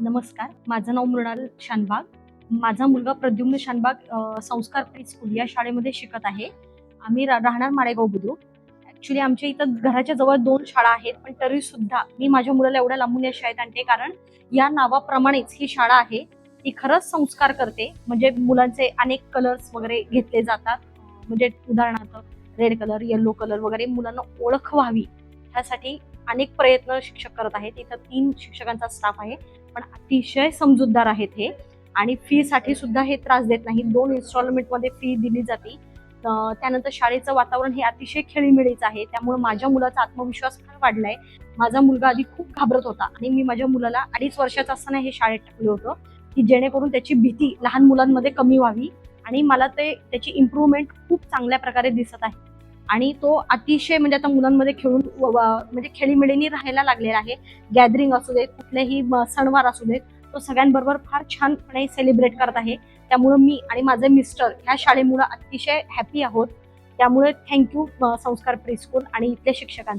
नमस्कार माझं नाव मृणाल शानबाग. माझा मुलगा प्रद्युम्न शानबाग संस्कार प्री स्कूल या शाळेमध्ये शिकत आहे. आम्ही रा- राहणार माळेगाव बुद्रुक. ऍक्च्युली आमच्या इथं घराच्या जवळ दोन शाळा आहेत पण तरी सुद्धा मी माझ्या मुलाला एवढ्या लांबून या शाळेत आणते कारण या नावाप्रमाणेच ही शाळा आहे. ती खरंच संस्कार करते. म्हणजे मुलांचे अनेक कलर्स वगैरे घेतले जातात. म्हणजे उदाहरणार्थ रेड कलर येल्लो कलर वगैरे मुलांना ओळख व्हावी. ह्यासाठी अनेक प्रयत्न शिक्षक करत आहेत. इथं तीन शिक्षकांचा स्टाफ आहे. पण अतिशय समजूतदार आहेत हे. आणि फीसाठी सुद्धा हे त्रास देत नाही दोन इन्स्टॉलमेंटमध्ये फी दिली जाते. त्यानंतर शाळेचं वातावरण हे अतिशय खेळीमेळीचं आहे. त्यामुळे माझ्या मुलाचा आत्मविश्वास फार वाढलाय. माझा मुलगा आधी खूप घाबरत होता आणि मी माझ्या मुलाला अडीच वर्षाचा असताना हे शाळेत टाकलं होतं की जेणेकरून त्याची भीती लहान मुलांमध्ये कमी व्हावी आणि मला ते त्याची इम्प्रूव्हमेंट खूप चांगल्या प्रकारे दिसत आहे. आणि तो अतिशय म्हणजे आता मुलांमध्ये खेळून व- म्हणजे खेळीमेळीने राहायला लागलेला आहे. गॅदरिंग असू देत कुठलेही सणवार असू देत तो सगळ्यांबरोबर फार छानपणे सेलिब्रेट करत आहे. त्यामुळं मी आणि माझे मिस्टर ह्या शाळेमुळे अतिशय हॅपी आहोत. त्यामुळे थँक्यू संस्कार प्री स्कूल आणि इथल्या शिक्षकांचे.